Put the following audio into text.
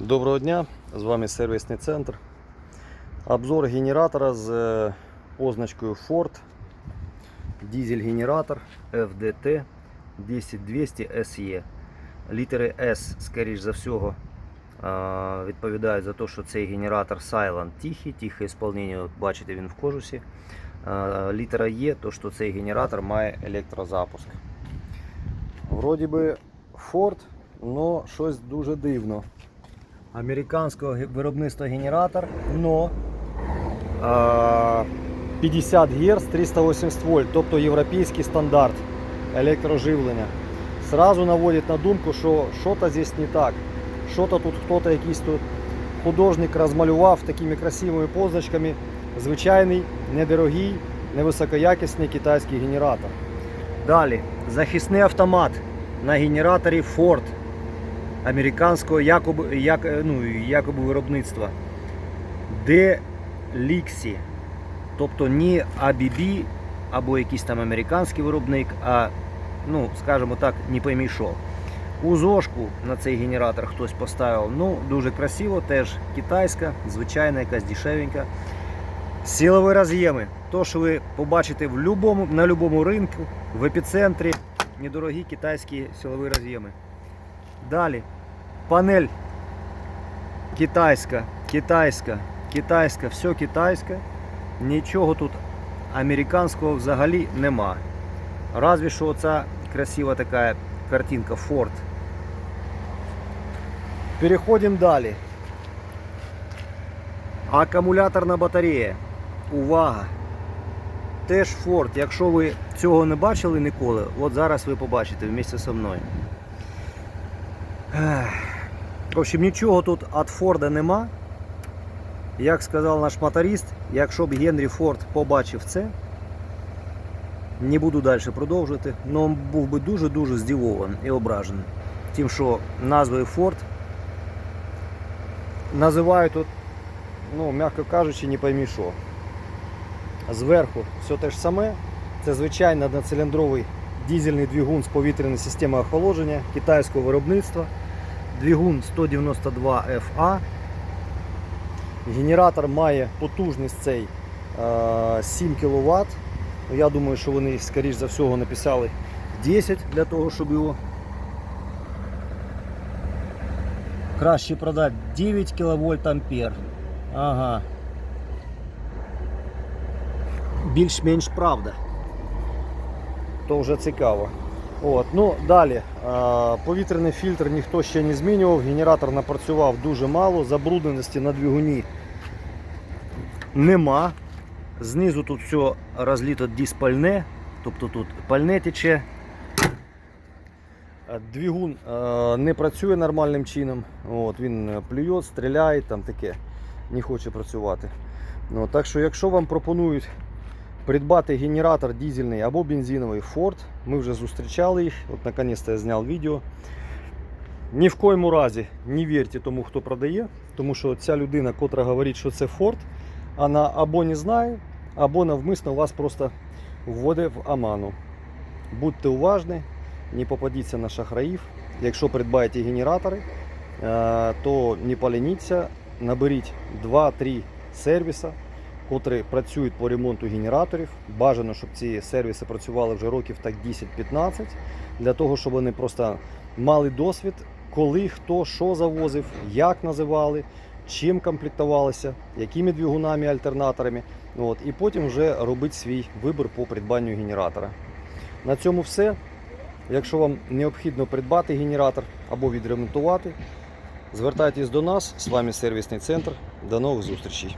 Доброго дня, з вами сервісний центр. Обзор генератора з е, позначкою Ford. Дизель-генератор FDT 10200 SE. Літери S, скоріш за всього, відповідають за те, що цей генератор Silent тихий, тихе ісполнення, от бачите, він в кожусі. Літера Е, то що цей генератор має електрозапуск. Вроді би Ford, але щось дуже дивно американського виробництва генератор, но 50 Гц 380 вольт, тобто європейський стандарт електроживлення. Сразу наводить на думку, що що-то здесь не так. Що-то тут хто-то якийсь тут художник розмалював такими красивими позначками звичайний, недорогий, невисокоякісний китайський генератор. Далі, захисний автомат на генераторі Ford американського якоби, як, ну, якоби виробництва. Деліксі. Тобто не ABB або якийсь там американський виробник, а, ну, скажімо так, не поймі що. У зошку на цей генератор хтось поставив. Ну, дуже красиво, теж китайська, звичайна, якась дешевенька. Силові роз'єми. То, що ви побачите в любому, на будь-якому ринку, в епіцентрі, недорогі китайські силові роз'єми. Далі. Панель китайська, китайська, китайська, все китайське. Нічого тут американського взагалі нема. Разве що оця красива така картинка Ford. Переходимо далі. Акумуляторна батарея. Увага! Теж Ford. Якщо ви цього не бачили ніколи, от зараз ви побачите вместе зі мною. В общем, нічого тут від Форда нема. Як сказав наш моторист, якщо б Генрі Форд побачив це, не буду далі продовжувати, але був би дуже-дуже здивований і ображений. Тим, що назвою Форд називають тут, ну, м'яко кажучи, не поймі що. Зверху все те ж саме. Це звичайно одноциліндровий дизельний двигун з повітряною системою охолодження китайського виробництва. Двигун 192 FA. Генератор має потужність цей е, 7 кВт. Я думаю, що вони, скоріш за всього, написали 10 для того, щоб його краще продати 9 кВт ампер. Ага. Більш-менш правда. То вже цікаво. От, ну Далі, повітряний фільтр ніхто ще не змінював, генератор напрацював дуже мало, забрудненості на двигуні нема. Знизу тут все розліто диспальне, тобто тут пальне тече. Е, Двигун е, не працює нормальним чином. От, він е, плює, стріляє, там таке, не хоче працювати. Ну, так що, якщо вам пропонують придбати генератор дизельний або бензиновий Ford. Ми вже зустрічали їх. От наконец-то я зняв відео. Ні в коєму разі не вірте тому, хто продає, тому що ця людина, котра говорить, що це Ford, вона або не знає, або навмисно вас просто вводить в оману. Будьте уважні, не попадіться на шахраїв. Якщо придбаєте генератори, е, то не поленіться, наберіть 2-3 сервіси, котрі працюють по ремонту генераторів. Бажано, щоб ці сервіси працювали вже років так 10-15, для того, щоб вони просто мали досвід, коли хто що завозив, як називали, чим комплектувалися, якими двигунами, альтернаторами. От, і потім вже робити свій вибір по придбанню генератора. На цьому все. Якщо вам необхідно придбати генератор або відремонтувати, звертайтесь до нас. З вами сервісний центр. До нових зустрічей.